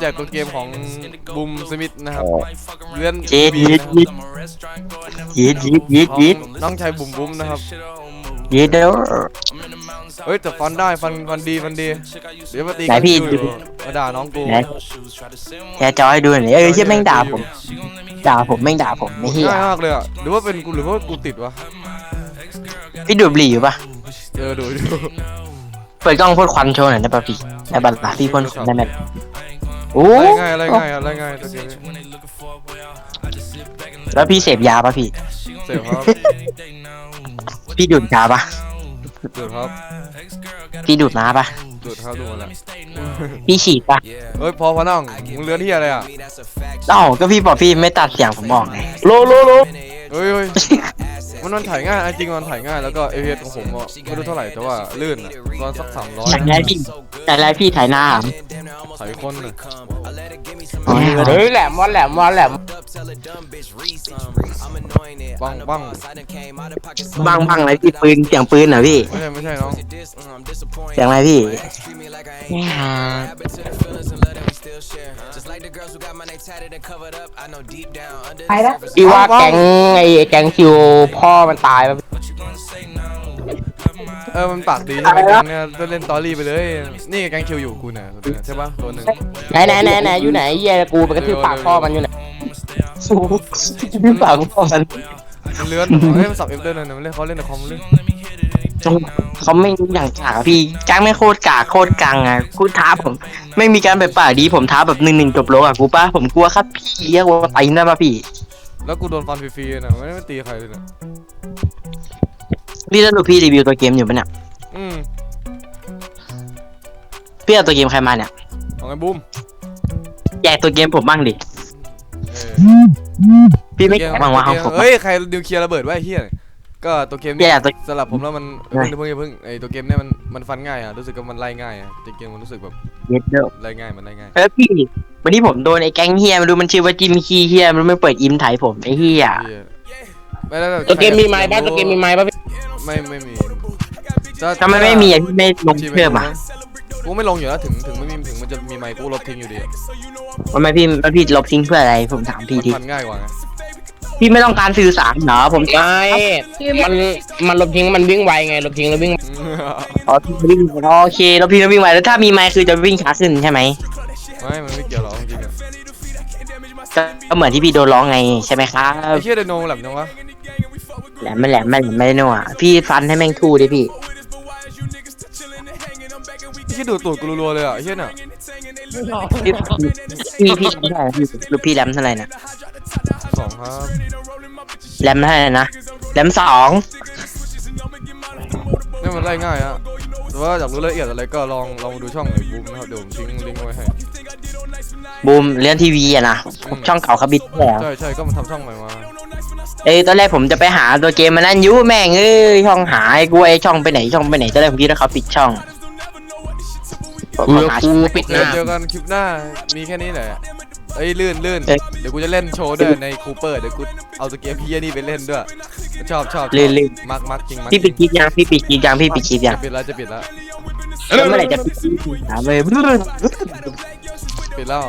แจกตัวเกมของบูมสมิธนะครับเลื่อนเย็ดเย็ดเย็ดเย็ดเย็ดเย็ดของเย็ดน้องชายบุ๋มบุ๋มนะครับเย็ดเด้อเฮ้ยแต่ฟันได้ฟันฟันดีฟันดี เดี๋ยวมาตีไหนพี่กันอยู่มาด่าน้องกูไหนแกจอยดูหน่อยเออเชี่ยแม่งด่าผม ด่าผมแม่งด่าผมไม่เฮียง่ายมากเลยอะหรือว่าเป็นกูหรือว่ากูติดวะพี่ดูดบุหรี่อยู่ปะเออดูดูเปิดกล้องพ่นควันโชว์หน่อยได้ปะพี่ได้บัตรลาพี่พ่นควันได้ไหม โอ้อะไรง่ายอะไรง่ายอะไรง่ายตัวเกมนี้แล้วพี่เสพยาปะพี่ เสพครับพี่ดูดยาปะดูดครับพี่ดูดน้าปะดูดครับดูดมาแล้วพี่ฉีดปะเฮ้ยพอพอน้องมึงเลือนที่อะไรอะเอ้าก็พี่บอกพี่ไม่ตัดเสียงผมบอกไงโลโลโลเฮ้ยเฮ้ยมันมันถ่ายง่ายอะจริงมันถ่ายง่ายแล้วก็เอฟของผมอะไม่รู้เท่าไหร่แต่ว่าลื่นอะตอนสักสามร้อยถ่ายไรพี่ถ่ายไรพี่ถ่ายหน้า ถ่ายคนอะอ๋อเฮ้ยแหลมวันแหลมวันแหลมบ้างบ้างบ้างบ้างอะไรพี่ปืนเสียงปืนเหรอพี่ ไม่ใช่ไม่ใช่น้องเสียงอะไรพี่ไปแล้วอีว่าแก๊งไอ้แก๊งคิวพ่อมันตายแล้ว เออมันปากดีใช่ไหมแกงเนี่ยจะเล่นตอรี่ไปเลย นี่แกงคิวอยู่กูเนี่ยตัวเนี่ยใช่ปะตัวหนึ่งไหนไหนไหนไหนอยู่ไหนเหี้ยกูไปกระทืบปากพ่อมันอยู่ไหนพี่ฝังพ่อมันมันเลื้อนเฮ้ยมันสับเอฟเดอร์เลยนะมันเล่นเขาเล่นในคอมเล่นเขาไม่อย่างกากอะพี่จ้างไม่โคตรกากโคตรกังอะกูท้าผม ไม่มีการแบบปากดีผมท้าแบบหนึ่งหนึ่งจบโลกอะกูป้าผมกลัวครับพี่เรียกว่าไปนะป่ะพี่ แล้วกูโดนฟันฟรีๆนะไม่ได้ตีใครเลยนะ พี่แล้วดูพี่รีวิวตัวเกมอยู่ปะเนี่ยอืมพี่เอาตัวเกมใครมาเนี่ยของไอ้บูมแจกตัวเกมผมบ้างดิเออพี่ไม่แจกบ้างวะของผมเฮ้ยใครดิวเคลียร์ระเบิดไว้ไอ้เฮียก็ตัวเกมแย่นี้ตัวสำหรับผมแล้วมันเพิ่งเพิ่งเพิ่งไอตัวเกมเนี่ยมันมันฟันง่ายอะรู้สึกว่ามันไล่ง่ายอะตัวเกมมันรู้สึกแบบเย็ดเด้อไล่ง่ายมันไล่ง่ายเออพี่วันนี้ผมโดนไอ้แก๊งเฮียไม่รู้มันชื่อว่าจิมคีเฮียมันไม่เปิดอิมไถ่ายผมไอ้เฮียเหี้ยไม่ได้แบบตัวเกมมีไม้บ้างตัวเกมมีไม้บ้าง ไม่ไม่มีทำไมไม่มีอะพี่ไม่ลงเพิ่มอะกูไม่ลงอยู่แล้วถึงถึงไม่มีถึงมันจะมีไมค์กูลบทิ้งอยู่ดีทำไมพี่แล้วพี่ลบทิ้งเพื่ออะไรผมถามพี่ทีมันง่ายกว่าไงพี่ไม่ต้องการสื่อสารเหรอผมไม่มันมันลบทิ้งมันวิ่งไวไงลบทิ้งแล้ววิ่งอ๋อพี่วิ่งอ๋อโอเคแล้วพี่ก็วิ่งไปแล้วถ้ามีไมค์คือจะวิ่งช้าขึ้นใช่ไหมไม่มันไม่เกี่ยวหรอกจริงๆอะก็ก็เหมือนที่พี่โดนร้องไงใช่ไหมครับไอ้เชี่ยไดโนแหลมจังวะแหลมไม่แหลมไม่แหลมไม่นัวพี่ฟันให้แม่งทู่ดิพี่ไอ้เชี่ดูดตูดกูรัวๆเลยอะไอ้เชี่ยน่ะพี่พี่พี่แรมเท่าไหร่พี่ลูกพี่แรมเท่าไหร่นะสองครับแรมเท่าไหร่นะแรมสองนี่มันไล่ง่ายอะแต่ว่าอยากรู้รายละเอียดอะไรก็ลองลองดูช่องไอ้บูมนะครับเดี๋ยวผมทิ้งลิงก์ไว้ให้ บูมเลี้ยงทีวีอะนะช่องเก่าเขาบิดแล้วใช่ใช่ก็มันทำช่องใหม่มาเอ้ยตอนแรกผมจะไปหาตัวเกมมานั่นอยูแม่งเอ้ยช่องหายกูไอ้ช่องไปไหนช่องไปไหนตอนแรกผมคิดว่าเขาปิดช่องผมกูหากูปิดหเดี๋ยน้าวเจอกันคลิปหน้ามีแค่นี้แหละเอ้ยลื่นลื่นเอ้ยเดี๋ยวกูจะเล่นโชว์ด้วยในคูเปอร์เดี๋ยวกูเอาตัวเกมพี่นี่ไปเล่นด้วยชอบชอบเล่นเล่นมักมักจริงมักพี่ปิดคลิปยังพี่ปิดคลิปยังพี่ปิดคลิปยังจะปิดแล้วจะปิดแล้วแล้วเมื่อไหร่จะปิดคลิปถามเลย ปแล้ว